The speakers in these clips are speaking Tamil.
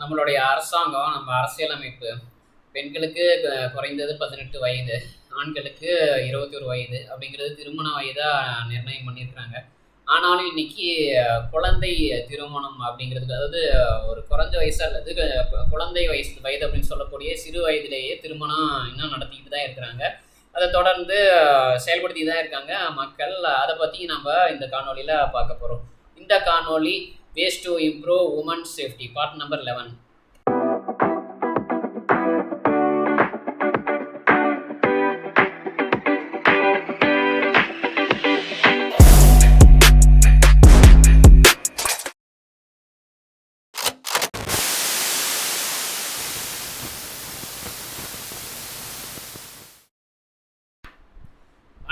நம்மளுடைய அரசாங்கம் நம்ம அரசியலமைப்பு பெண்களுக்கு க- குறைந்தது பதினெட்டு வயது ஆண்களுக்கு இருபத்தி ஒரு வயது அப்படிங்கிறது திருமண வயதாக நிர்ணயம் பண்ணியிருக்கிறாங்க. ஆனாலும் இன்னைக்கு குழந்தை திருமணம் அப்படிங்கிறதுக்கு அதாவது ஒரு குறைஞ்ச வயசு அல்லது குழந்தை வயசு வயது அப்படின்னு சொல்லக்கூடிய சிறு வயதிலேயே திருமணம் இன்னும் நடத்திக்கிட்டு தான் இருக்கிறாங்க. அதை தொடர்ந்து செயல்படுத்தி தான் இருக்காங்க. மக்கள் அதை பற்றி நம்ம இந்த காணொலியில் பார்க்க போகிறோம் இந்த காணொளி ways to improve women safety part number eleven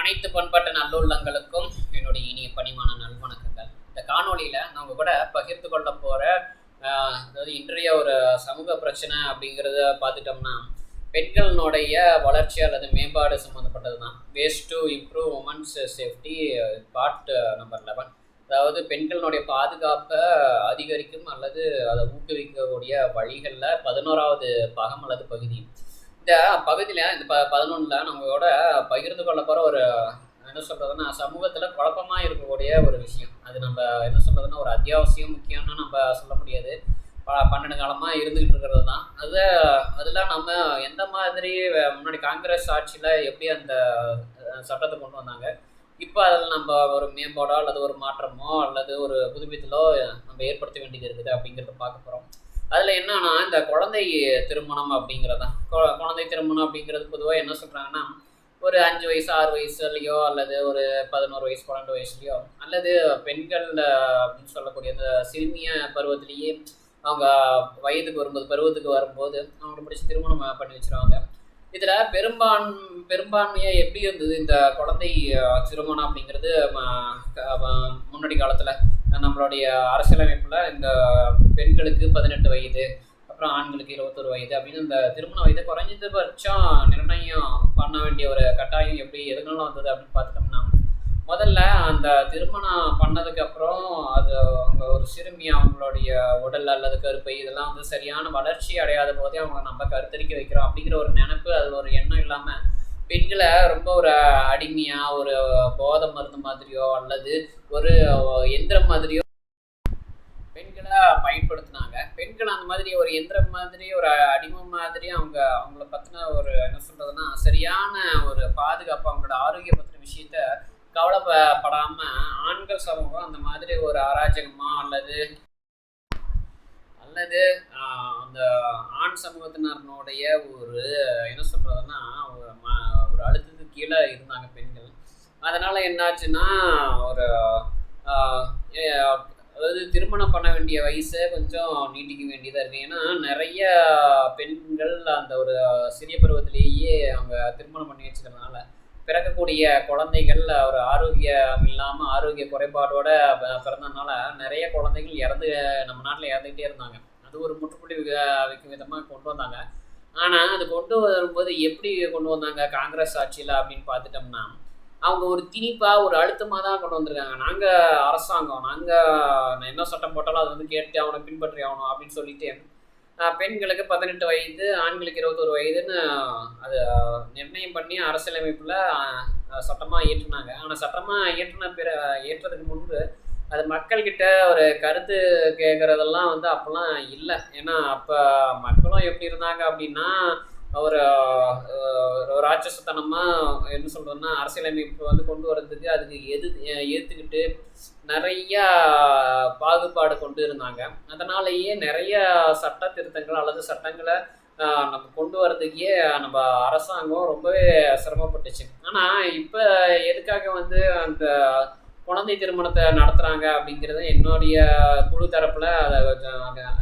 அனைத்து பண்பாட்டு நல்லுள்ளங்களுக்கும் என்னுடைய இனிய பணிமான நல்வணக்கங்கள். இந்த காணொளியில் நான் கூட பகிர்ந்து கொள்ள போகிற அதாவது இன்றைய ஒரு சமூக பிரச்சனை அப்படிங்கிறத பார்த்துட்டோம்னா பெண்களினுடைய வளர்ச்சி அல்லது மேம்பாடு சம்மந்தப்பட்டது தான் ways to improve women's safety part number eleven அதாவது பெண்களினுடைய பாதுகாப்பை அதிகரிக்கும் அல்லது அதை ஊக்குவிக்கக்கூடிய வழிகளில் பதினோராவது பாகம் அல்லது பகுதி. இந்த பகுதியில் இந்த ப பதினொன்றில் நம்மளோட பகிர்ந்து கொள்ள போகிற ஒரு என்ன சொல்கிறதுன்னா சமூகத்தில் குழப்பமாக இருக்கக்கூடிய ஒரு விஷயம். அது நம்ம என்ன சொல்கிறதுன்னா ஒரு அத்தியாவசியம் முக்கியம்னு நம்ம சொல்ல முடியாது. ப பன்னெண்டு காலமாக இருந்துகிட்டு இருக்கிறது தான். அது அதில் நம்ம எந்த மாதிரி முன்னாடி காங்கிரஸ் ஆட்சியில் எப்படி அந்த சட்டத்தை கொண்டு வந்தாங்க இப்போ அதில் நம்ம ஒரு மேம்பாடோ அல்லது ஒரு மாற்றமோ அல்லது ஒரு புதுப்பித்தலோ நம்ம ஏற்படுத்த வேண்டியது இருக்குது அப்படிங்கிறத பார்க்க போகிறோம் அதில் என்னன்னா இந்த குழந்தை திருமணம் அப்படிங்கிறது தான் குழந்தை திருமணம் அப்படிங்கிறது பொதுவாக என்ன சொல்கிறாங்கன்னா ஒரு அஞ்சு வயசு ஆறு வயசுலையோ அல்லது ஒரு பதினோரு வயசு பன்னெண்டு வயசுலையோ அல்லது பெண்கள் அப்படின்னு சொல்லக்கூடிய இந்த சிறுமிய பருவத்திலேயே அவங்க வயதுக்கு வரும்போது பருவத்துக்கு வரும்போது அவங்களுக்கு பிடிச்சி திருமணம் பண்ணி வச்சிருவாங்க. இதில் பெரும்பான் பெரும்பான்மையாக எப்படி இருந்தது இந்த குழந்தை திருமணம் அப்படிங்கிறது? ம- முன்னாடி காலத்தில் நம்மளுடைய அரசியலமைப்பில் இந்த பெண்களுக்கு பதினெட்டு வயது அப்புறம் ஆண்களுக்கு இருபத்தொரு வயது அப்படின்னு இந்த திருமண வயது குறைஞ்சபட்சம் நிர்ணயம் பண்ண வேண்டிய ஒரு கட்டாயம் எப்படி எதுனாலும் வந்தது அப்படின்னு பார்த்துட்டோம்னா முதல்ல அந்த திருமணம் பண்ணதுக்கு அப்புறம் அது அவங்க ஒரு சிறுமி அவங்களுடைய உடல் அல்லது கருப்பை இதெல்லாம் வந்து சரியான வளர்ச்சி அடையாத போதே அவங்க நம்ம கருத்தரிக்க வைக்கிறோம் அப்படிங்கிற ஒரு நினைப்பு அது ஒரு எண்ணம் இல்லாமல் பெண்களை ரொம்ப ஒரு அடிமையா ஒரு போதை மருந்து மாதிரியோ அல்லது ஒரு எந்திரம் மாதிரியோ பெண்களை பயன்படுத்தினாங்க அந்த மாதிரி ஒரு எந்திரம் மாதிரி ஒரு அடிமை மாதிரி அவங்க அவங்கள பற்றின ஒரு என்ன சொல்றதுன்னா சரியான ஒரு பாதுகாப்பு அவங்களோட ஆரோக்கிய பற்றின விஷயத்த கவலைப்படாம ஆண்கள் சமூகம் அந்த மாதிரி ஒரு அராஜகமாக அல்லது அல்லது ஆஹ், அந்த ஆண் சமூகத்தினருடைய ஒரு என்ன சொல்றதுன்னா ஒரு ம- ஒரு அழுத்தத்துக்கு கீழே இருந்தாங்க பெண்கள். அதனால என்னாச்சுன்னா ஒரு அதாவது திருமணம் பண்ண வேண்டிய வயசை கொஞ்சம் நீட்டிக்க வேண்டியதாக இருக்குது ஏன்னா நிறைய பெண்கள் அந்த ஒரு சிறிய பருவத்திலேயே அவங்க திருமணம் பண்ணி வச்சுக்கிறதுனால பிறக்கக்கூடிய குழந்தைகள் ஒரு ஆரோக்கியம் இல்லாமல் ஆரோக்கிய குறைபாடோட பிறந்ததுனால நிறைய குழந்தைகள் இறந்து நம்ம நாட்டில் இறந்துக்கிட்டே இருந்தாங்க. அது ஒரு முற்றுப்புள்ளி வைக்கும் விதமாக கொண்டு வந்தாங்க. ஆனால் அது கொண்டு வரும்போது எப்படி கொண்டு வந்தாங்க? காங்கிரஸ் ஆட்சியில் அப்படின்னு பார்த்துட்டோம்னா அவங்க ஒரு திணிப்பாக ஒரு அழுத்தமாக தான் கொண்டு வந்திருக்காங்க. நாங்கள் அரசாங்கம் நாங்கள் என்ன சட்டம் போட்டாலும் அது வந்து கேட்டு அவனை பின்பற்றி ஆகணும் அப்படின்னு சொல்லிட்டு பெண்களுக்கு பதினெட்டு வயது ஆண்களுக்கு இருபத்தொரு வயதுன்னு அது நிர்ணயம் பண்ணி அரசியலமைப்பில் சட்டமாக இயற்றுனாங்க. ஆனால் சட்டமாக இயற்றின பிற ஏற்றதுக்கு முன்பு அது மக்கள்கிட்ட ஒரு கருத்து கேட்குறதெல்லாம் வந்து அப்போல்லாம் இல்லை. ஏன்னா அப்போ மக்களும் எப்படி இருந்தாங்க அப்படின்னா ஒரு ஒரு ராட்சசத்தனமாக என்ன சொல்கிறதுன்னா அரசியலமைப்பு வந்து கொண்டு வர்றதுக்கு அதுக்கு எது ஏற்றுக்கிட்டு நிறையா பாகுபாடு கொண்டு இருந்தாங்க. அதனாலேயே நிறைய சட்ட திருத்தங்கள் அல்லது சட்டங்களை நம்ம கொண்டு வர்றதுக்கே நம்ம அரசாங்கம் ரொம்பவே சிரமப்பட்டுச்சு. ஆனால் இப்போ எதுக்காக வந்து அந்த குழந்தை திருமணத்தை நடத்துகிறாங்க அப்படிங்கிறத என்னுடைய குழு தரப்பில் அதை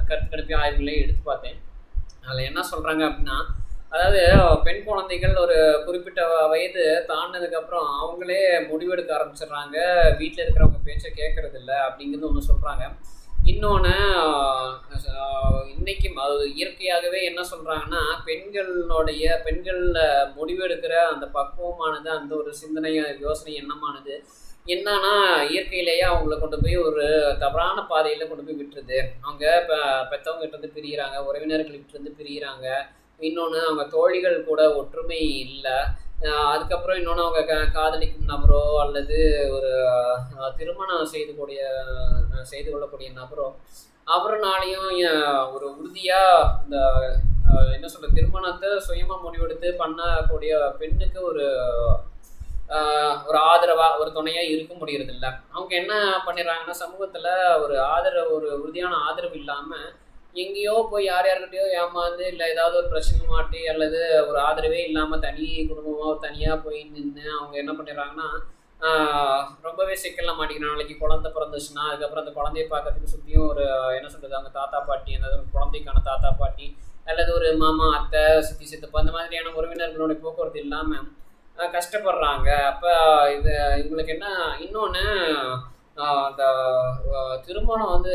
கருத்து கணிப்பி ஆய்வுகளையும் எடுத்து பார்த்தேன். அதில் என்ன சொல்கிறாங்க அப்படின்னா அதாவது பெண் குழந்தைகள் ஒரு குறிப்பிட்ட வயது தாண்டினதுக்கப்புறம் அவங்களே முடிவெடுக்க ஆரம்பிச்சிடுறாங்க. வீட்டில் இருக்கிறவங்க பேச்சை கேட்கறது இல்லை அப்படிங்கிறது ஒன்று சொல்கிறாங்க இன்னொன்று இன்னைக்கு அது இயற்கையாகவே என்ன சொல்கிறாங்கன்னா பெண்களுடைய பெண்களில் முடிவெடுக்கிற அந்த பக்குவமானது அந்த ஒரு சிந்தனை யோசனை எண்ணமானது என்னன்னா இயற்கையிலேயே அவங்கள கொண்டு போய் ஒரு தவறான பாதையில் கொண்டு போய் விட்டுருது. அவங்க இப்போ பெற்றவங்க இருந்து பிரிகிறாங்க உறவினர்கள்கிட்ட இருந்து பிரிகிறாங்க இன்னொன்று அவங்க தோழிகள் கூட ஒற்றுமை இல்லை. அதுக்கப்புறம் இன்னொன்று அவங்க க காதலிக்கும் நபரோ அல்லது ஒரு திருமணம் செய்து கூடிய செய்து கொள்ளக்கூடிய நபரோ அவருனாலையும் ஒரு உறுதியாக இந்த என்ன சொல்ற திருமணத்தை சுயமாக முடிவெடுத்து பண்ணக்கூடிய பெண்ணுக்கு ஒரு ஒரு ஆதரவாக ஒரு துணையாக இருக்க முடியறதில்ல. அவங்க என்ன பண்ணிடுறாங்கன்னா சமூகத்தில் ஒரு ஆதரவு ஒரு உறுதியான ஆதரவு இல்லாமல் எங்கேயோ போய் யார் யார்கிட்டயோ ஏமாந்து இல்லை ஏதாவது ஒரு பிரச்சனை மாட்டி அல்லது ஒரு ஆதரவே இல்லாமல் தனி குடும்பமாக ஒரு தனியாக போய் நின்று அவங்க என்ன பண்ணிடுறாங்கன்னா ரொம்பவே சிக்கலில் மாட்டிக்கிறாங்க நாளைக்கு குழந்தை பிறந்துச்சுன்னா அதுக்கப்புறம் அந்த குழந்தைய பார்க்கறதுக்கு சுற்றியும் ஒரு என்ன சொல்கிறது அவங்க தாத்தா பாட்டி அந்த குழந்தைக்கான தாத்தா பாட்டி அல்லது ஒரு மாமா அத்தை சித்தி சித்தப்பா அந்த மாதிரியான உறவினர்களுடைய போக்குவரத்து இல்லாமல் கஷ்டப்படுறாங்க. அப்போ இது இவங்களுக்கு என்ன இன்னொன்று அந்த திருமணம் வந்து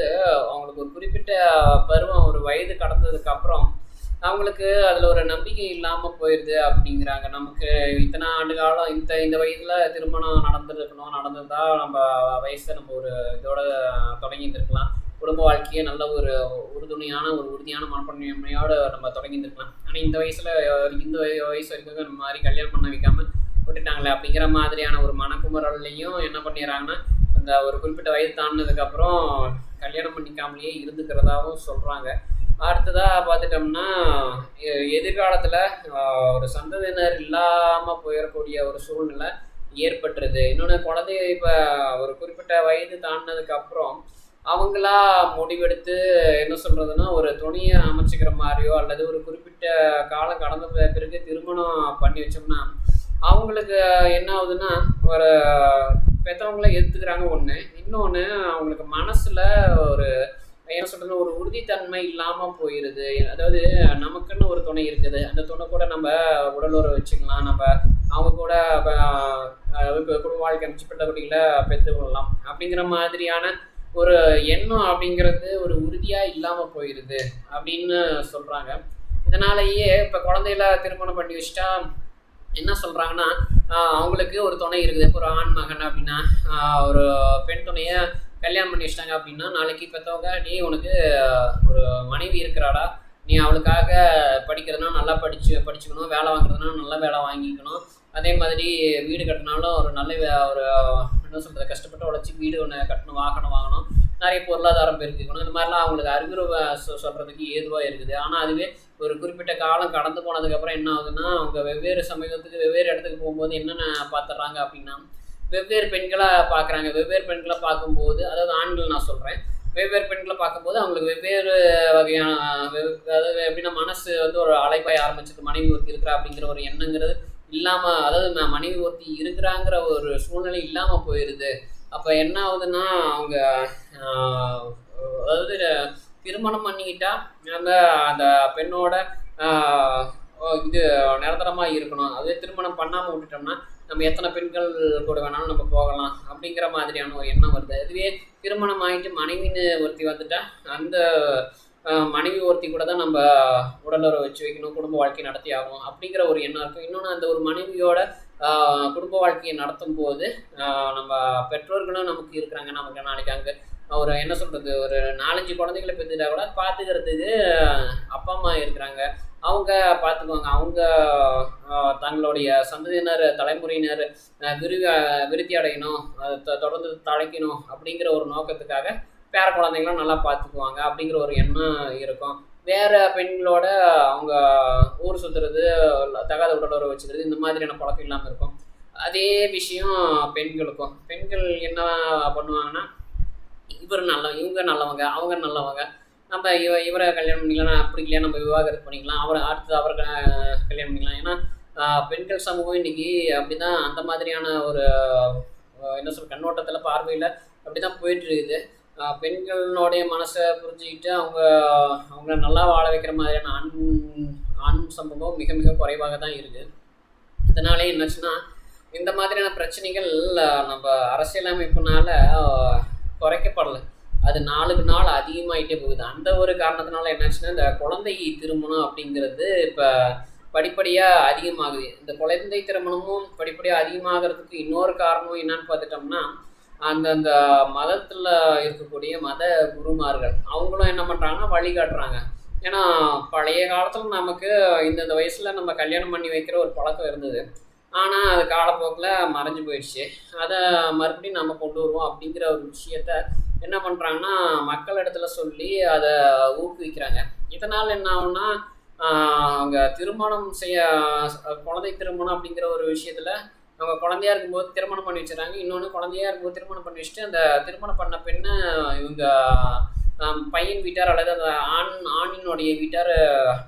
அவங்களுக்கு ஒரு குறிப்பிட்ட பருவம் ஒரு வயது கடந்ததுக்கு அப்புறம் அவங்களுக்கு அதில் ஒரு நம்பிக்கை இல்லாமல் போயிடுது அப்படிங்கிறாங்க. நமக்கு இத்தனை ஆண்டு காலம் இந்த இந்த வயதில் திருமணம் நடந்துருக்கணும் நடந்திருந்தா நம்ம வயசை நம்ம ஒரு இதோட தொடங்கி இருந்திருக்கலாம் குடும்ப வாழ்க்கையை நல்ல ஒரு உறுதுணையான ஒரு உறுதியான மனப்பான்மையோடு நம்ம தொடங்கியிருந்துருக்கலாம். ஆனால் இந்த வயசில் இந்த வயசு வரைக்கும் இந்த மாதிரி கல்யாணம் பண்ண வைக்காமல் விட்டுட்டாங்களே அப்படிங்கிற மாதிரியான ஒரு மனக்குமுறல்லையும் என்ன பண்ணிடுறாங்கன்னா இந்த ஒரு குறிப்பிட்ட வயது தாண்டினதுக்கப்புறம் கல்யாணம் பண்ணிக்காமலேயே இருந்துக்கிறதாகவும் சொல்கிறாங்க அடுத்ததாக பார்த்துட்டோம்னா எ- எதிர்காலத்தில் ஒரு சந்ததியினர் இல்லாமல் போயிடக்கூடிய ஒரு சூழ்நிலை ஏற்பட்டுருது. இன்னொன்று குழந்தை இப்போ ஒரு குறிப்பிட்ட வயது தாண்டினதுக்கப்புறம் அவங்களா முடிவெடுத்து என்ன சொல்கிறதுனா ஒரு துணியை அமைச்சிக்கிற மாதிரியோ அல்லது ஒரு குறிப்பிட்ட காலம் கடந்த பிறகு திருமணம் பண்ணி வச்சோம்னா அவங்களுக்கு என்ன ஆகுதுன்னா ஒரு பெற்றவங்கள எடுத்துக்கிறாங்க ஒன்று இன்னொன்று அவங்களுக்கு மனசில் ஒரு என்ன சொல்கிறது ஒரு உறுதித்தன்மை இல்லாமல் போயிடுது அதாவது நமக்குன்னு ஒரு துணை இருக்குது. அந்த துணை கூட நம்ம உடலுறவு வச்சுக்கலாம். நம்ம அவங்க கூட இப்போ குடும்ப வாழ்க்கை அமைச்சுப்பட்ட குட்டிகளை பெற்றுக்கொள்ளலாம் அப்படிங்கிற மாதிரியான ஒரு எண்ணம் அப்படிங்கிறது ஒரு உறுதியாக இல்லாமல் போயிடுது அப்படின்னு சொல்கிறாங்க இதனாலேயே இப்போ குழந்தையில திருமணம் பண்ணி வச்சுட்டா என்ன சொல்கிறாங்கன்னா அவங்களுக்கு ஒரு துணை இருக்குது. இப்போ ஒரு ஆண் மகன் அப்படின்னா ஒரு பெண் துணையை கல்யாணம் பண்ணி வச்சிட்டாங்க அப்படின்னா நாளைக்கு பெற்றவங்க நீ உனக்கு ஒரு மனைவி இருக்கிறாடா. நீ அவளுக்காக படிக்கிறதுனா நல்லா படிச்சு படிச்சுக்கணும். வேலை வாங்குறதுனா நல்ல வேலை வாங்கிக்கணும். அதே மாதிரி வீடு கட்டினாலும் ஒரு நல்ல வே- ஒரு என்ன சொல்கிறது கஷ்டப்பட்டு உழைச்சி வீடு ஒன்று கட்டணும் வாகனம் வாங்கணும். நிறைய பொருளாதாரம் பெருக்கிக்கணும் இந்த மாதிரிலாம் அவங்களுக்கு அறிவுரை சொ- ஏதுவாக இருக்குது. ஆனால் அதுவே ஒரு குறிப்பிட்ட காலம் கடந்து போனதுக்கப்புறம் என்ன ஆகுதுன்னா அவங்க வெவ்வேறு சமூகத்துக்கு வெவ்வேறு இடத்துக்கு போகும்போது என்னென்ன பார்த்துட்றாங்க அப்படின்னா வெவ்வேறு பெண்களை பார்க்குறாங்க வெவ்வேறு பெண்களை பார்க்கும்போது அதாவது ஆண்கள் நான் சொல்கிறேன் வெவ்வேறு பெண்களை பார்க்கும்போது அவங்களுக்கு வெவ்வேறு வகையான வெவ்- அதாவது எப்படின்னா மனசு வந்து ஒரு அலைப்பாய ஆரம்பிச்சிருக்கு. மனைவி ஒருத்தி இருக்கிறா அப்படிங்கிற ஒரு எண்ணங்கிறது இல்லாமல் அதாவது மனைவி ஒருத்தி இருக்கிறாங்கிற ஒரு சூழ்நிலை இல்லாமல் போயிடுது அப்போ என்ன ஆகுதுன்னா அவங்க அதாவது திருமணம் பண்ணிக்கிட்டா நம்ம அந்த பெண்ணோட இது நிரந்தரமாக இருக்கணும். அதே திருமணம் பண்ணாமல் விட்டுட்டோம்னா நம்ம எத்தனை பெண்கள் கூட வேணாலும் நம்ம போகலாம் அப்படிங்கிற மாதிரியான ஒரு எண்ணம் வருது. அதுவே திருமணம் ஆகிட்டு மனைவின்னு ஒருத்தி வந்துட்டா அந்த மனைவி ஒருத்தி கூட தான் நம்ம உடலுறவு வச்சு வைக்கணும் குடும்ப வாழ்க்கை நடத்தி ஆகும் அப்படிங்கிற ஒரு எண்ணம் இருக்கும். இன்னொன்று அந்த ஒரு மனைவியோட குடும்ப வாழ்க்கையை நடத்தும் போது நம்ம பெற்றோர்களும் நமக்கு இருக்கிறாங்க. நமக்கு நாளைக்கு அங்கே ஒரு என்ன சொல்கிறது ஒரு நாலஞ்சு குழந்தைகளை பெற்றுட்டா கூட பார்த்துக்கிறதுக்கு அப்பா அம்மா இருக்கிறாங்க. அவங்க பார்த்துக்குவாங்க அவங்க தங்களுடைய சந்ததியினர் தலைமுறையினர் ஆஹ், விரு விருத்தி அடையணும் தொடர்ந்து தழைக்கணும் அப்படிங்கிற ஒரு நோக்கத்துக்காக பேர குழந்தைங்களும் நல்லா பார்த்துக்குவாங்க அப்படிங்கிற ஒரு எண்ணம் இருக்கும். வேறு பெண்களோட அவங்க ஊர் சுற்றுறது தகாத உடலுறவு வச்சுக்கிறது இந்த மாதிரியான பழக்கம் இல்லாமல் இருக்கும். அதே விஷயம் பெண்களுக்கும். பெண்கள் என்ன பண்ணுவாங்கன்னா இவர் நல்ல இவங்க நல்லவங்க அவங்க நல்லவங்க. நம்ம இவ இவரை கல்யாணம் பண்ணிக்கலாம் அப்படி இல்லையா நம்ம விவாகரத்து பண்ணிக்கலாம் அவரை அடுத்து அவரை கல்யாணம் பண்ணிக்கலாம். ஏன்னா பெண்கள் சமூகம் இன்றைக்கி அப்படி தான் அந்த மாதிரியான ஒரு என்ன சொல்கிற கண்ணோட்டத்தில் பார்வையில் அப்படி தான் போயிட்டு இருக்குது. பெண்களோடைய மனசை புரிஞ்சுக்கிட்டு அவங்க அவங்கள நல்லா வாழ வைக்கிற மாதிரியான ஆண் ஆண் சம்பவம் மிக மிக குறைவாக தான் இருக்குது இதனாலே என்னாச்சுன்னா இந்த மாதிரியான பிரச்சனைகள் நம்ம அரசியலமைப்புனால குறைக்கப்படலை. அது நாளுக்கு நாள் அதிகமாயிட்டே போகுது. அந்த ஒரு காரணத்தினால என்னாச்சுன்னா இந்த குழந்தை திருமணம் அப்படிங்கிறது இப்போ படிப்படியாக அதிகமாகுது. இந்த குழந்தை திருமணமும் படிப்படியாக அதிகமாகிறதுக்கு இன்னொரு காரணம் என்னன்னு பார்த்துட்டோம்னா அந்தந்த மதத்தில் இருக்கக்கூடிய மத குருமார்கள் அவங்களும் என்ன பண்ணுறாங்கன்னா வழிகாட்டுறாங்க ஏன்னா பழைய காலத்தில் நமக்கு இந்தந்த வயசில் நம்ம கல்யாணம் பண்ணி வைக்கிற ஒரு பழக்கம் இருந்தது. ஆனால் அது காலப்போக்கில் மறைஞ்சு போயிடுச்சு. அதை மறுபடியும் நம்ம கொண்டு வருவோம் அப்படிங்கிற ஒரு விஷயத்த என்ன பண்ணுறாங்கன்னா மக்கள் இடத்துல சொல்லி அதை ஊக்குவிக்கிறாங்க. இதனால் என்ன ஆகும்னா அங்கே திருமணம் செய்ய குழந்தை திருமணம் அப்படிங்கிற ஒரு விஷயத்தில் அவங்க குழந்தையா இருக்கும்போது திருமணம் பண்ணி வச்சுறாங்க இன்னொன்று குழந்தையா இருக்கும்போது திருமணம் பண்ணி வச்சுட்டு அந்த திருமணம் பண்ண பெண்ணை இவங்க பையன் வீட்டார் அல்லது அந்த ஆண் ஆணினுடைய வீட்டார்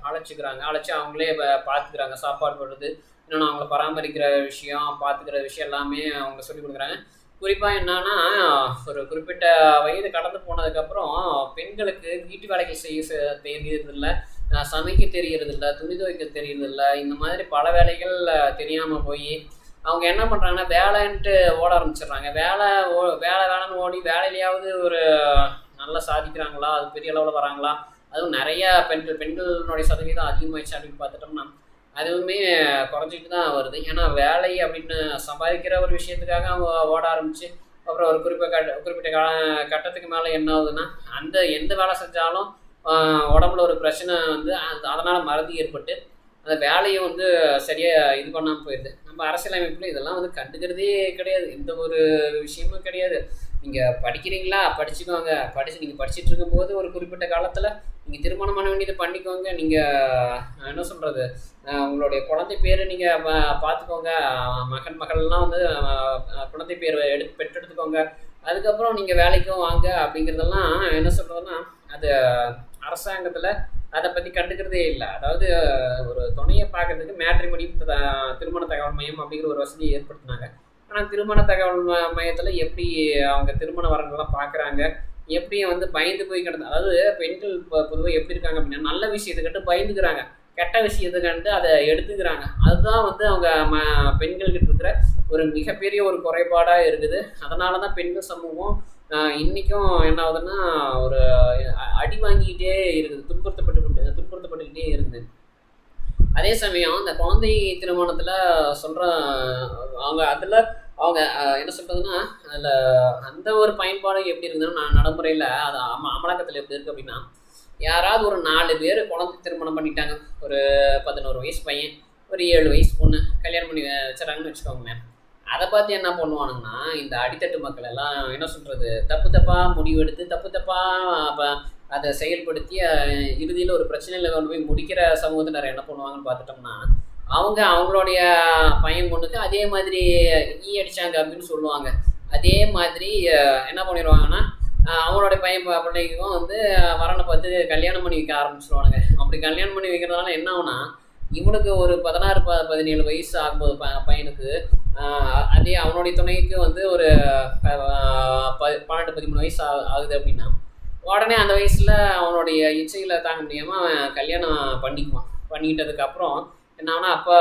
அழைச்சிக்கிறாங்க. அழைச்சி அவங்களே பார்த்துக்கிறாங்க சாப்பாடு போடுறது இன்னொன்று அவங்கள பராமரிக்கிற விஷயம் பார்த்துக்கிற விஷயம் எல்லாமே அவங்க சொல்லி கொடுக்குறாங்க. குறிப்பாக என்னன்னா ஒரு குறிப்பிட்ட வயது கடந்து போனதுக்கப்புறம் பெண்களுக்கு வீட்டு வேலைகள் செய்ய தெரியறதில்ல. சமைக்க தெரியறதில்ல துணி துவைக்க தெரியறதில்ல. இந்த மாதிரி பல வேலைகள் தெரியாமல் போய் அவங்க என்ன பண்ணுறாங்கன்னா வேலைன்ட்டு ஓட ஆரம்பிச்சிடுறாங்க. வேலை ஓ வேலை வேலைன்னு ஓடி வேலையிலையாவது ஒரு நல்லா சாதிக்கிறாங்களா? அது பெரிய அளவில் வராங்களா? அதுவும் நிறைய பெண்கள் பெண்களுடைய சதவீதம் அதிகமாகிடுச்சு அப்படின்னு பார்த்துட்டோம்னா அதுவுமே குறைஞ்சிட்டு தான் வருது. ஏன்னா வேலை அப்படின்னு சம்பாதிக்கிற ஒரு விஷயத்துக்காக அவங்க ஓட ஆரம்பிச்சு அப்புறம் ஒரு குறிப்பிட்ட கட்ட குறிப்பிட்ட கால கட்டத்துக்கு மேலே என்ன ஆகுதுன்னா அந்த எந்த வேலை செஞ்சாலும் உடம்புல ஒரு பிரச்சனை வந்து அது- மறதி ஏற்பட்டு அந்த வேலையை வந்து சரியாக இது பண்ணாமல் போயிடுது நம்ம அரசியலமைப்பில் இதெல்லாம் வந்து கண்டுக்கிறதே கிடையாது. எந்த ஒரு விஷயமும் கிடையாது. நீங்கள் படிக்கிறீங்களா? படிச்சுக்கோங்க. படிச்சு நீங்கள் படிச்சுட்டு இருக்கும்போது ஒரு குறிப்பிட்ட காலத்தில் நீங்கள் திருமணம் பண்ண வேண்டியது பண்ணிக்கோங்க. நீங்கள் என்ன சொல்கிறது உங்களுடைய குழந்தை பேர் நீங்கள் பார்த்துக்கோங்க மகன் மகள்லாம் வந்து குழந்தை பேர் எடு பெற்றெடுத்துக்கோங்க. அதுக்கப்புறம் நீங்கள் வேலைக்கும் வாங்க அப்படிங்கிறதெல்லாம் என்ன சொல்கிறதுன்னா அது அரசாங்கத்தில் அதை பற்றி கண்டுக்கிறதே இல்லை. அதாவது ஒரு துணையை பார்க்கறதுக்கு மேட்ரிமணி திருமண தகவல் மையம் அப்படிங்கிற ஒரு வசதியை ஏற்படுத்தினாங்க. ஆனால் திருமண தகவல் மையத்தில் எப்படி அவங்க திருமண வரங்கள்லாம் பார்க்குறாங்க? எப்படி வந்து பயந்து போய் கிடந்து அதாவது பெண்கள் பொதுவாக எப்படி இருக்காங்க அப்படின்னா நல்ல விஷயத்தை கண்டு பயந்துக்கிறாங்க. கெட்ட விஷயத்தை கண்டு அதை எடுத்துக்கிறாங்க. அதுதான் வந்து அவங்க ம பெண்கள்கிட்ட இருக்கிற ஒரு மிகப்பெரிய ஒரு குறைபாடாக இருக்குது. அதனால தான் பெண்கள் சமூகம் இன்றைக்கும் என்ன ஆகுதுன்னா ஒரு அடி வாங்கிக்கிட்டே இருக்குது. துன்புறுத்தப்பட்டு துன்புறுத்தப்பட்டுக்கிட்டே இருக்குது அதே சமயம் அந்த குழந்தை திருமணத்தில் சொல்கிற அவங்க அதில் அவங்க என்ன சொல்கிறதுன்னா அதில் அந்த ஒரு பயன்பாடு எப்படி இருக்குதுன்னா நான் நடைமுறையில் அது அம அமலாக்கத்தில் எப்படி இருக்குது அப்படின்னா யாராவது ஒரு நாலு பேர் குழந்தை திருமணம் பண்ணிட்டாங்க. ஒரு பதினோரு வயசு பையன் ஒரு ஏழு வயசு பொண்ணு கல்யாணம் பண்ணி வ- வச்சுறாங்கன்னு வச்சுக்கோங்களேன். அதை பார்த்து என்ன பண்ணுவானுங்கன்னா இந்த அடித்தட்டு மக்கள் எல்லாம் என்ன சொல்கிறது தப்பு தப்பாக முடிவெடுத்து தப்பு தப்பாக அப்போ அதை செயல்படுத்தி இறுதியில் ஒரு பிரச்சனையில் கொண்டு போய் முடிக்கிற சமூகத்தினர் என்ன பண்ணுவாங்கன்னு பார்த்துட்டோம்னா அவங்க அவங்களுடைய பையன் பொண்ணுக்கு அதே மாதிரி ஈ அடிச்சாங்க அப்படின்னு சொல்லுவாங்க. அதே மாதிரி என்ன பண்ணிடுவாங்கன்னா அவங்களுடைய பையன் பிள்ளைக்கும் வந்து வரனை பார்த்து கல்யாணம் பண்ணி வைக்க ஆரம்பிச்சிருவானுங்க. அப்படி கல்யாணம் பண்ணி வைக்கிறதுனால என்ன ஆகுனா இவனுக்கு ஒரு பதினாறு ப பதினேழு வயசு ஆகும்போது ப பையனுக்கு அதே அவனுடைய துணைக்கு வந்து ஒரு ப பன்னெண்டு பதிமூணு வயசு ஆகு ஆகுது அப்படின்னா உடனே அந்த வயசில் அவனுடைய இச்சைகளை தாங்க முடியாமல் அவன் கல்யாணம் பண்ணிக்குவான். பண்ணிக்கிட்டதுக்கப்புறம் என்ன ஆகுனா அப்போ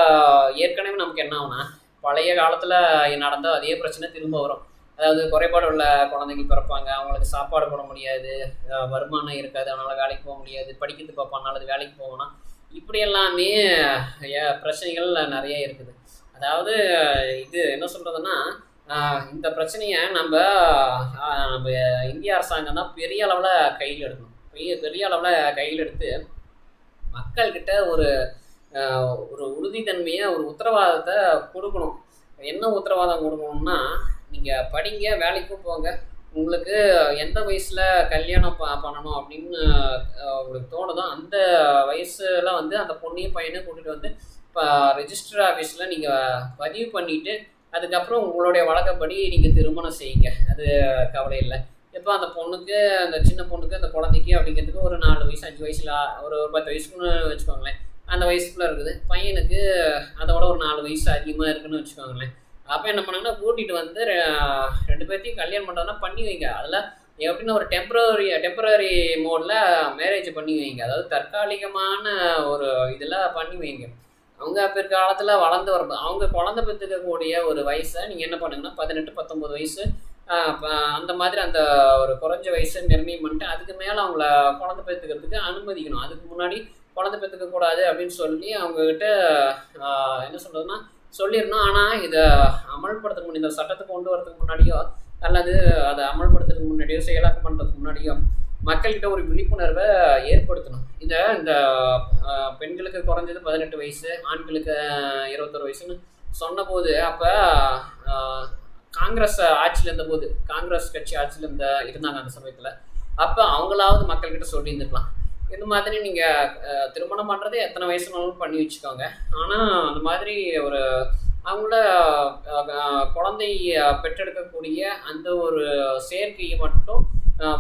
ஏற்கனவே நமக்கு என்ன ஆகுனா பழைய காலத்தில் நடந்த அதே பிரச்சனை திரும்ப வரும். அதாவது குறைபாடு உள்ள குழந்தைங்க பிறப்பாங்க அவங்களுக்கு சாப்பாடு போட முடியாது வருமானம் இருக்காது அதனால் வேலைக்கு போக முடியாது படிக்கிறது பார்ப்பான் அல்லது வேலைக்கு போகணும் இப்படி எல்லாமே பிரச்சனைகள் நிறைய இருக்குது. அதாவது இது என்ன சொல்கிறதுன்னா இந்த பிரச்சனையை நம்ம நம்ம இந்திய அரசாங்கம் தான் பெரிய அளவில் கையில் எடுக்கணும். பெரிய பெரிய அளவில் கையில் எடுத்து மக்கள்கிட்ட ஒரு ஒரு உறுதித்தன்மையை ஒரு உத்தரவாதத்தை கொடுக்கணும். என்ன உத்தரவாதம் கொடுக்கணும்னா நீங்கள் படிங்க வேலைக்கும் போங்க. உங்களுக்கு எந்த வயசில் கல்யாணம் ப பண்ணணும் அப்படின்னு உங்களுக்கு தோணுதோ அந்த வயசில் வந்து அந்த பொண்ணையும் பையனையும் கூட்டிகிட்டு வந்து இப்போ ரெஜிஸ்டர் ஆஃபீஸில் நீங்கள் பதிவு பண்ணிவிட்டு அதுக்கப்புறம் உங்களுடைய வழக்கப்படி நீங்கள் திருமணம் செய்யுங்க. அது கவலை இல்லை. இப்போ அந்த பொண்ணுக்கு அந்த சின்ன பொண்ணுக்கு அந்த குழந்தைக்கு அப்படிங்கிறதுக்கு ஒரு நாலு வயசு அஞ்சு வயசில் ஒரு ஒரு பத்து வயசுக்குன்னு வச்சுக்கோங்களேன். அந்த வயசுக்குள்ளே இருக்குது. பையனுக்கு அதோட ஒரு நாலு வயசு அதிகமாக இருக்குன்னு வச்சுக்கோங்களேன். அப்போ என்ன பண்ணாங்கன்னா கூட்டிகிட்டு வந்து ரெண்டு பேர்த்தையும் கல்யாணம் பண்ணுறதுனா பண்ணி வைங்க. அதில் எப்படின்னா ஒரு டெம்பரரி டெம்பரரி மோடில் மேரேஜ் பண்ணி வைங்க. அதாவது தற்காலிகமான ஒரு இதில் பண்ணி வைங்க. அவங்க பிற்காலத்தில் வளர்ந்து வர அவங்க குழந்தை பெற்றுக்கக்கூடிய ஒரு வயசை நீங்கள் என்ன பண்ணுங்கன்னா பதினெட்டு பத்தொம்பது வயசு அந்த மாதிரி அந்த ஒரு குறைஞ்ச வயசு நிர்ணயம் பண்ணிட்டு அதுக்கு மேலே அவங்கள குழந்தை பெற்றுக்கிறதுக்கு அனுமதிக்கணும். அதுக்கு முன்னாடி குழந்தை பெற்றுக்கக்கூடாது அப்படின்னு சொல்லி அவங்கக்கிட்ட என்ன சொல்கிறதுனா சொல்லிடணும். ஆனால் இதை அமல்படுத்த முன்னாடி இந்த சட்டத்தை கொண்டு வரதுக்கு முன்னாடியோ அல்லது அதை அமல்படுத்துறதுக்கு முன்னாடியோ செயலாக்கம் பண்ணுறதுக்கு முன்னாடியோ மக்கள்கிட்ட ஒரு விழிப்புணர்வை ஏற்படுத்தணும். இதை இந்த பெண்களுக்கு குறைஞ்சது பதினெட்டு வயசு ஆண்களுக்கு இருபத்தொரு வயசுன்னு சொன்னபோது அப்போ காங்கிரஸ் ஆட்சியில் இருந்தபோது காங்கிரஸ் கட்சி ஆட்சியில் இருந்த இருந்தாங்க அந்த சமயத்தில். அப்போ அவங்களாவது மக்கள்கிட்ட சொல்லி இருந்துக்கலாம் இந்த மாதிரி நீங்கள் திருமணம் பண்ணுறது எத்தனை வயசுனாலும் பண்ணி வச்சுக்கோங்க. ஆனால் அந்த மாதிரி ஒரு அவங்கள அஹ், குழந்தை பெற்றெடுக்கக்கூடிய அந்த ஒரு சேர்க்கையை மட்டும்